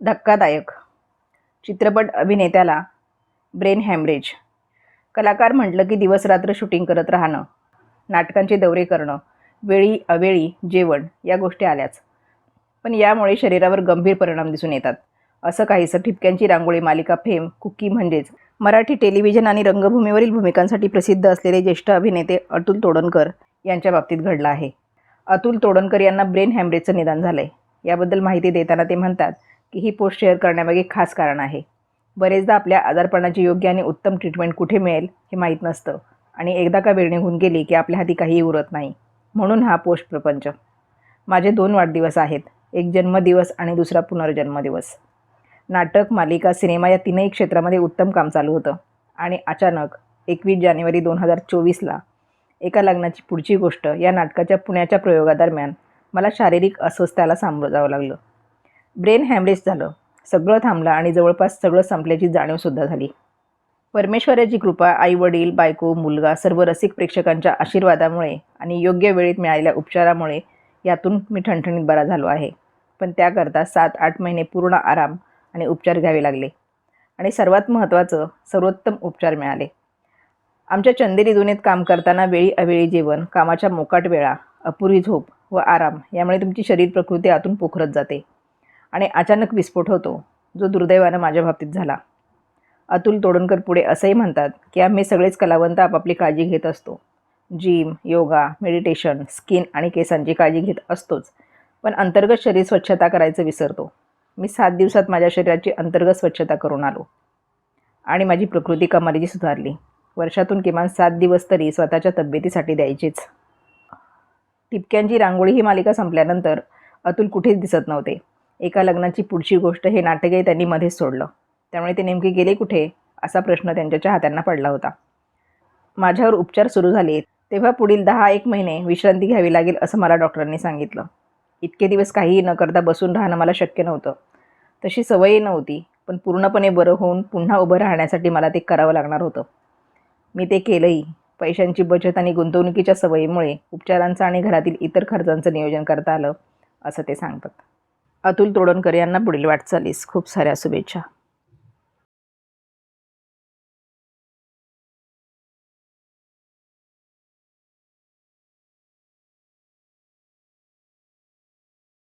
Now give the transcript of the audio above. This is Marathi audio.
धक्कादायक. चित्रपट अभिनेत्याला ब्रेन हॅमरेज. कलाकार म्हटलं की दिवसरात्र शूटिंग करत राहणं नाटकांचे दौरे करणं वेळी अवेळी जेवण या गोष्टी आल्याच. पण यामुळे शरीरावर गंभीर परिणाम दिसून येतात. असं काहीसं ठिपक्यांची रांगोळी मालिका फेम कुकी म्हणजेच. मराठी टेलिव्हिजन आणि रंगभूमीवरील भूमिकांसाठी प्रसिद्ध असलेले ज्येष्ठ अभिनेते अतुल तोडणकर यांच्या बाबतीत घडलं आहे. अतुल तोडणकर यांना ब्रेन हॅमरेजचं निदान झालं आहे याबद्दल माहिती देताना ते म्हणतात ही पोस्ट शेअर करण्यामागे खास कारण आहे. बरेचदा आपल्या आजारपणाची योग्य आणि उत्तम ट्रीटमेंट कुठे मिळेल हे माहीत नसतं आणि एकदा का वेळ निघून गेली की आपल्या हाती काहीही उरत नाही. म्हणून हा पोस्ट प्रपंच. माझे दोन वाढदिवस आहेत. एक जन्मदिवस आणि दुसरा पुनर्जन्मदिवस. नाटक मालिका सिनेमा या तीनही क्षेत्रामध्ये उत्तम काम चालू होतं. आणि अचानक एकवीस जानेवारी दोन हजार चोवीसला एका लग्नाची पुढची गोष्ट या नाटकाच्या पुण्याच्या प्रयोगादरम्यान मला शारीरिक अस्वस्थ्याला सामोरं जावं लागलं. ब्रेन हॅमरेज झालं. सगळं थांबलं आणि जवळपास सगळं संपल्याची जाणीवसुद्धा झाली. परमेश्वराची कृपा आई वडील बायको मुलगा सर्व रसिक प्रेक्षकांच्या आशीर्वादामुळे आणि योग्य वेळेत मिळालेल्या उपचारामुळे यातून मी ठणठणीत बरा झालो आहे. पण त्याकरता सात आठ महिने पूर्ण आराम आणि उपचार घ्यावे लागले. आणि सर्वात महत्त्वाचं सर्वोत्तम उपचार मिळाले. आमच्या चंदेरी दुनेत काम करताना वेळी अवेळी जेवण कामाच्या मोकाट वेळा अपुरी झोप व आराम यामुळे तुमची शरीर प्रकृती आतून पोखरत जाते. आणि अचानक विस्फोट होतो जो दुर्दैवानं माझ्या बाबतीत झाला. अतुल तोडणकर पुढे असंही म्हणतात की आम्ही सगळेच कलावंत आपापली काळजी घेत असतो. जिम योगा मेडिटेशन स्किन आणि केसांची काळजी घेत असतोच पण अंतर्गत शरीर स्वच्छता करायचं विसरतो. मी सात दिवसात माझ्या शरीराची अंतर्गत स्वच्छता करून आलो. आणि माझी प्रकृती कमालीची सुधारली. वर्षातून किमान सात दिवस तरी स्वतःच्या तब्येतीसाठी द्यायचीच. टिपक्यांची रांगोळी ही मालिका संपल्यानंतर अतुल कुठेच दिसत नव्हते. एका लग्नाची पुढची गोष्ट हे नाटकही त्यांनी मध्येच सोडलं. त्यामुळे ते नेमके गेले कुठे? असा प्रश्न त्यांच्या चाहत्यांना पडला होता. माझ्यावर उपचार सुरू झाले. तेव्हा पुढील दहा एक महिने विश्रांती घ्यावी लागेल असं मला डॉक्टरांनी सांगितलं. इतके दिवस काहीही न करता बसून राहणं मला शक्य नव्हतं. तशी सवयही नव्हती पण पूर्णपणे बरं होऊन पुन्हा उभं राहण्यासाठी मला ते करावं लागणार होतं. मी ते केलंही. पैशांची बचत आणि गुंतवणुकीच्या सवयीमुळे उपचारांचं आणि घरातील इतर खर्चांचं नियोजन करता आलं असं ते सांगतात. अतुल तोडणकर यांना पुढील वाटचालीस. खूप साऱ्या शुभेच्छा.